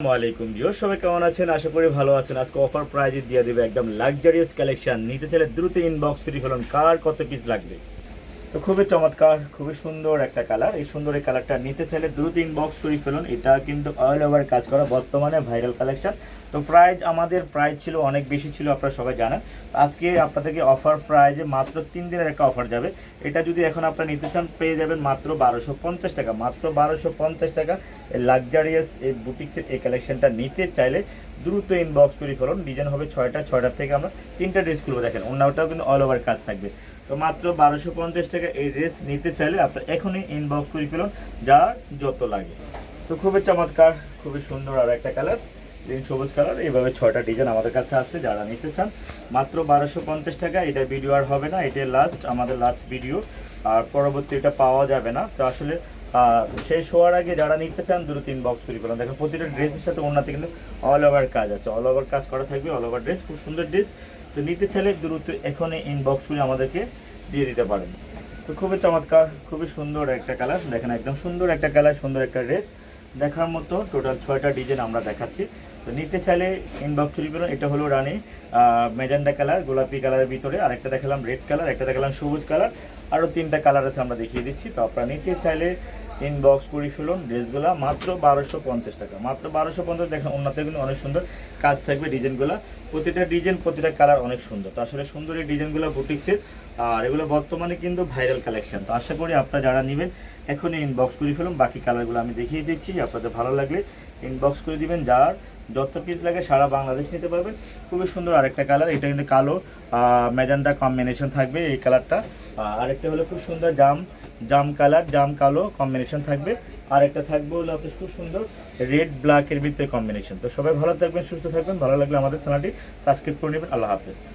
আসসালামাইকুম ভিউর সবাই কেমন আছেন? আশা করি ভালো আছেন। আজকে অফার প্রাইজে দিয়ে দেবে একদম লাক্সারিয়াস কালেকশন নিতে চাইলে দ্রুত ইনবক্স করে ফেলুন। কার কত পিস লাগবে? তো খুবই চমৎকার, খুবই সুন্দর একটা কালার এই সুন্দর এই কালারটা নিতে চাইলে দ্রুত ইনবক্স করে ফেলুন। এটা কিন্তু অল ওভার কাজ করা বর্তমানে ভাইরাল কালেকশন তো প্রাইস আমাদের প্রাইস ছিল, অনেক বেশি ছিল, আপনারা সবাই জানেন। আজকে আপনাদেরকে অফার প্রাইজে মাত্র তিন দিনের একটা অফার যাবে। এটা যদি এখন আপনারা নিতে চান, পেয়ে যাবেন মাত্র বারোশো পঞ্চাশ টাকা। মাত্র বারোশো পঞ্চাশ টাকা লাক্সারিয়াস এই বুটিক্সের এই কালেকশনটা নিতে চাইলে দ্রুত ইনবক্স করে ফেলুন ডিজাইন হবে ছয়টা, ছয়টার থেকে আমরা তিনটা ড্রেস খুলবো। দেখেন অন্যটাও কিন্তু অল ওভার কাজ থাকবে। তো মাত্র বারোশো পঞ্চাশ টাকা এই ড্রেস নিতে চাইলে আপনার এখনই ইনবক্স করে ফেলুন যার যত লাগে। তো খুবই চমৎকার, খুবই সুন্দর আর একটা কালার গ্রিন সবুজ কালার এইভাবে ছয়টা ডিজাইন আমাদের কাছে আছে, যারা নিতে চান। মাত্র বারোশো পঞ্চাশ টাকা, এটা ভিডিও আর হবে না, এটাই লাস্ট আমাদের লাস্ট ভিডিও আর পরবর্তী এটা পাওয়া যাবে না। তো আসলে শেষ হওয়ার আগে যারা নিতে চান, দুটো তিন বক্স করে করলাম দেখেন, প্রতিটা ড্রেসের সাথে অন্যতে কিন্তু অল ওভার কাজ আছে। অল ওভার কাজ করা থাকবে অল ওভার ড্রেস খুব সুন্দর ড্রেস তো নিতে চাইলে দ্রুত এখনই ইনবক্স করে আমাদেরকে দিয়ে দিতে পারেন। তো খুবই চমৎকার, খুবই সুন্দর একটা কালার দেখেন, একদম সুন্দর একটা কালার সুন্দর একটা ড্রেস দেখার মতো টোটাল ছয়টা ডিজাইন আমরা দেখাচ্ছি। তো নিতে চাইলে ইনবক্স চুরি করুন। এটা হলো রানী মেজেন্ডা কালার গোলাপি কালারের ভিতরে। আরেকটা দেখালাম রেড কালার একটা দেখালাম সবুজ কালার আরও তিনটা কালার আছে আমরা দেখিয়ে দিচ্ছি। তো আপনারা নিতে চাইলে ইনবক্স করে ফেলুন ড্রেসগুলো মাত্র বারোশো পঞ্চাশ টাকা। মাত্র বারোশো পঞ্চাশ, দেখেন অন্যতে কিন্তু অনেক সুন্দর। কাজ থাকবে ডিজাইনগুলো। প্রতিটা ডিজাইন, প্রতিটা কালার অনেক সুন্দর। তো আসলে সুন্দর এই ডিজাইনগুলো বুটিক্সের আর এগুলো বর্তমানে কিন্তু ভাইরাল কালেকশন তো আশা করি আপনারা যারা নেবেন, এখনই ইনবক্স করে ফেলুন বাকি কালারগুলো আমি দেখিয়ে দিচ্ছি, আপনাদের ভালো লাগলে ইনবক্স করে দিবেন। যার যত পিস লাগে, সারা বাংলাদেশ নিতে পারবেন খুবই সুন্দর আরেকটা কালার এটা কিন্তু কালো। মেজান্ডা কম্বিনেশন থাকবে এই কালারটা আরেকটা হলো খুব সুন্দর জাম। জাম কালার, জাম কালো কম্বিনেশন থাকবে। আর একটা থাকবে হলো আপনার খুব সুন্দর রেড ব্ল্যাকের ভিতরে কম্বিনেশন তো সবাই ভালো থাকবেন, সুস্থ থাকবেন। ভালো লাগলে আমাদের চ্যানেলটি সাবস্ক্রাইব করে নেবেন। আল্লাহ হাফেজ।